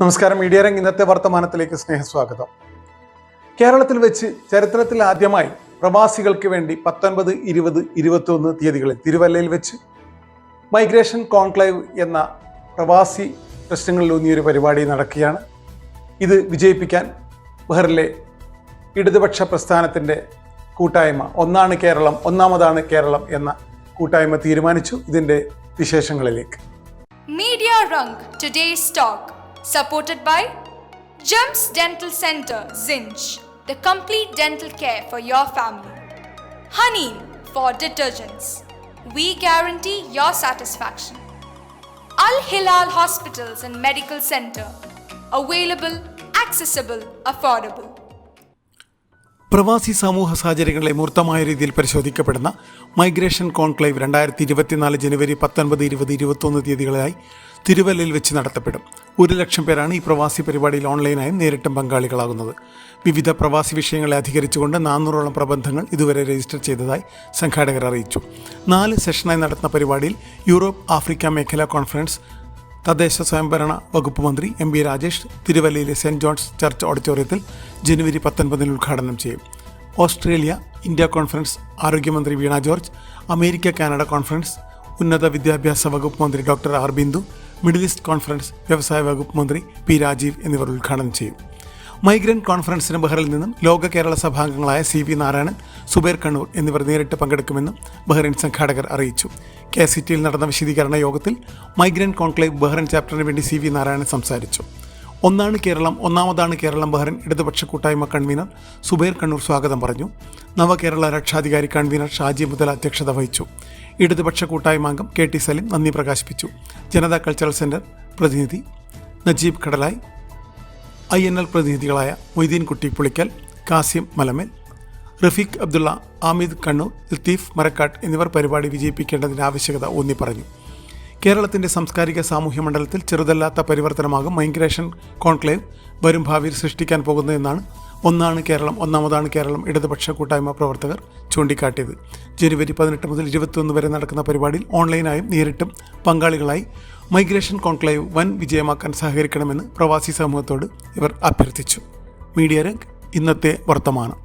നമസ്കാരം. മീഡിയ രംഗ് ഇന്നത്തെ വർത്തമാനത്തിലേക്ക് സ്നേഹസ്വാഗതം. കേരളത്തിൽ വെച്ച് ചരിത്രത്തിൽ ആദ്യമായി പ്രവാസികൾക്ക് വേണ്ടി പത്തൊൻപത് ഇരുപത് ഇരുപത്തൊന്ന് തീയതികളിൽ തിരുവല്ലയിൽ വെച്ച് മൈഗ്രേഷൻ കോൺക്ലേവ് എന്ന പ്രവാസി പ്രശ്നങ്ങളിലൂന്നിയൊരു പരിപാടി നടക്കുകയാണ്. ഇത് വിജയിപ്പിക്കാൻ ബഹറിലെ ഇടതുപക്ഷ പ്രസ്ഥാനത്തിന്റെ കൂട്ടായ്മ ഒന്നാണ് കേരളം ഒന്നാമതാണ് കേരളം എന്ന കൂട്ടായ്മ തീരുമാനിച്ചു ഇതിന്റെ വിശേഷങ്ങളിലേക്ക്. Media today stock. supported by Gems Dental Center, Zinj, the complete dental care for your family. Honey for detergents. We guarantee your satisfaction. Al Hilal Hospitals and Medical Center, available, accessible, affordable. പ്രവാസി സമൂഹ സാഹചര്യങ്ങളെ മൂർത്തമായ രീതിയിൽ പരിശോധിക്കപ്പെടുന്ന migration conclave രണ്ടായിരത്തി ഇരുപത്തിനാല് ജനുവരി പത്തൊൻപത് ഇരുപത് ഇരുപത്തൊന്ന് തീയതികളിലായി തിരുവല്ലയിൽ വെച്ച് നടത്തപ്പെടും. ഒരു ലക്ഷം പേരാണ് ഈ പ്രവാസി പരിപാടിയിൽ ഓൺലൈനായി നേരിട്ടും പങ്കാളികളാകുന്നത്. വിവിധ പ്രവാസി വിഷയങ്ങളെ അധികരിച്ചുകൊണ്ട് നാനൂറോളം പ്രബന്ധങ്ങൾ ഇതുവരെ രജിസ്റ്റർ ചെയ്തതായി സംഘാടകർ അറിയിച്ചു. നാല് സെഷനായി നടത്തുന്ന പരിപാടിയിൽ യൂറോപ്പ് ആഫ്രിക്ക മേഖലാ കോൺഫറൻസ് തദ്ദേശ സ്വയംഭരണ വകുപ്പ് മന്ത്രി എം ബി രാജേഷ് തിരുവല്ലയിലെ സെന്റ് ജോൺസ് ചർച്ച് ഓഡിറ്റോറിയത്തിൽ ജനുവരി പത്തൊൻപതിന് ഉദ്ഘാടനം ചെയ്യും. ഓസ്ട്രേലിയ ഇന്ത്യ കോൺഫറൻസ് ആരോഗ്യമന്ത്രി Veena George America Canada conference ഉന്നത വിദ്യാഭ്യാസ വകുപ്പ് മന്ത്രി doctor R Bindu Middle East conference വ്യവസായ വകുപ്പ് മന്ത്രി പി രാജീവ് എന്നിവർ ഉദ്ഘാടനം ചെയ്യും. മൈഗ്രന്റ് കോൺഫറൻസിന് ബഹ്റിൽ നിന്നും ലോക കേരള സഭാംഗങ്ങളായ സി വി നാരായണൻ സുബൈർ കണ്ണൂർ എന്നിവർ നേരിട്ട് പങ്കെടുക്കുമെന്നും ബഹ്റിൻ സംഘാടകർ അറിയിച്ചു. കെ സിറ്റിയിൽ നടന്ന വിശദീകരണ യോഗത്തിൽ മൈഗ്രന്റ് കോൺക്ലേവ് ബഹ്റിൻ ചാപ്റ്ററിന് വേണ്ടി സി വി നാരായണൻ സംസാരിച്ചു. ഒന്നാണ് കേരളം ഒന്നാമതാണ് കേരളം ബഹ്റിൻ ഇടതുപക്ഷ കൂട്ടായ്മ കൺവീനർ സുബൈർ കണ്ണൂർ സ്വാഗതം പറഞ്ഞു. നവകേരള രക്ഷാധികാരി കൺവീനർ ഷാജി മുതൽ അധ്യക്ഷത വഹിച്ചു. ഇടതുപക്ഷ കൂട്ടായ്മ അംഗം കെ ടി സലിം നന്ദി പ്രകാശിപ്പിച്ചു. ജനതാ കൾച്ചറൽ സെന്റർ പ്രതിനിധി Najeeb Kadalayi. I N L പ്രതിനിധികളായ Moideen Kutty Pulikkal Kasim മലമേൽ Rafeeq Abdulla ആമിദ് Kannur Latheef Marakkat എന്നിവർ പരിപാടി വിജയിപ്പിക്കേണ്ടതിന്റെ ആവശ്യകത ഊന്നി പറഞ്ഞു. കേരളത്തിന്റെ സാംസ്കാരിക സാമൂഹ്യ മണ്ഡലത്തിൽ ചെറുതല്ലാത്ത പരിവർത്തനമാകും മൈഗ്രേഷൻ കോൺക്ലേവ് വരും ഭാവിയിൽ സൃഷ്ടിക്കാൻ പോകുന്നതെന്നാണ് ഒന്നാണ് കേരളം ഒന്നാമതാണ് കേരളം ഇടതുപക്ഷ കൂട്ടായ്മ പ്രവർത്തകർ ചൂണ്ടിക്കാട്ടിയത്. ജനുവരി പതിനെട്ട് മുതൽ ഇരുപത്തിയൊന്ന് വരെ നടക്കുന്ന പരിപാടിയിൽ ഓൺലൈനായും നേരിട്ടും പങ്കാളികളായി മൈഗ്രേഷൻ കോൺക്ലേവ് വൻ വിജയമാക്കാൻ സഹകരിക്കണമെന്ന് പ്രവാസി സമൂഹത്തോട് ഇവർ അഭ്യർത്ഥിച്ചു. മീഡിയ രംഗ് ഇന്നത്തെ വർത്തമാനം.